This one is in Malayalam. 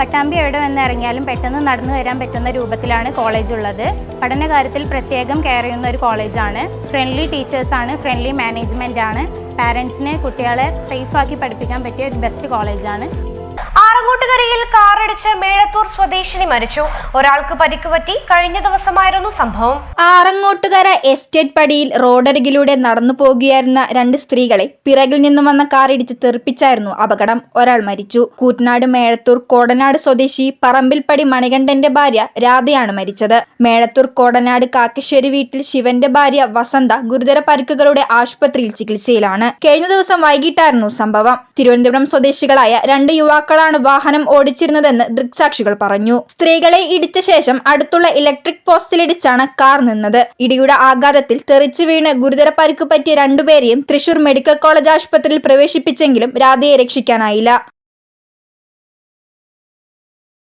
പട്ടാമ്പി എവിടെ വന്ന് ഇറങ്ങിയാലും പെട്ടെന്ന് നടന്നു വരാൻ പറ്റുന്ന രൂപത്തിലാണ് കോളേജ് ഉള്ളത്. പഠനകാര്യത്തിൽ പ്രത്യേകം കെയർ ചെയ്യുന്ന ഒരു കോളേജാണ് ഫ്രണ്ട്ലി ടീച്ചേഴ്സാണ് ഫ്രണ്ട്ലി മാനേജ്മെന്റ് ആണ്. പാരൻസിനെ കുട്ടികളെ സേഫാക്കി പഠിപ്പിക്കാൻ പറ്റിയ ഒരു ബെസ്റ്റ് കോളേജാണ് ആറങ്ങോട്ടുകരയിൽ കാറിടിച്ച് മേഴത്തൂർ സ്വദേശിനി മരിച്ചു. ഒരാൾക്ക് പരിക്ക് പറ്റി കഴിഞ്ഞ ദിവസമായിരുന്നു സംഭവം. ആറങ്ങോട്ടുകര എസ്റ്റേറ്റ് പടിയിൽ റോഡരികിലൂടെ നടന്നു പോകുകയായിരുന്ന രണ്ട് സ്ത്രീകളെ പിറകിൽ നിന്നും വന്ന കാറിടിച്ച് തെറിപ്പിച്ചായിരുന്നു അപകടം. ഒരാൾ മരിച്ചു. കൂറ്റനാട് മേഴത്തൂർ കോടനാട് സ്വദേശി പറമ്പിൽപ്പടി മണികണ്ഠന്റെ ഭാര്യ രാധയാണ് മരിച്ചത്. മേഴത്തൂർ കോടനാട് കാക്കശ്ശേരി വീട്ടിൽ ശിവന്റെ ഭാര്യ വസന്ത ഗുരുതര പരിക്കുകളുടെ ആശുപത്രിയിൽ ചികിത്സയിലാണ്. കഴിഞ്ഞ ദിവസം വൈകിട്ടായിരുന്നു സംഭവം. തിരുവനന്തപുരം സ്വദേശികളായ രണ്ട് യുവാക്കളാണ് വാഹനം ഓടിച്ചിരുന്നതെന്ന് ദൃക്സാക്ഷികൾ പറഞ്ഞു. സ്ത്രീകളെ ഇടിച്ച ശേഷം അടുത്തുള്ള ഇലക്ട്രിക് പോസ്റ്റിലിടിച്ചാണ് കാർ നിന്നത്. ഇടിയുടെ ആഘാതത്തിൽ തെറിച്ചു വീണ് ഗുരുതര പരിക്ക് പറ്റിയ രണ്ടുപേരെയും തൃശൂർ മെഡിക്കൽ കോളേജ് ആശുപത്രിയിൽ പ്രവേശിപ്പിച്ചെങ്കിലും രാധയെ രക്ഷിക്കാനായില്ല.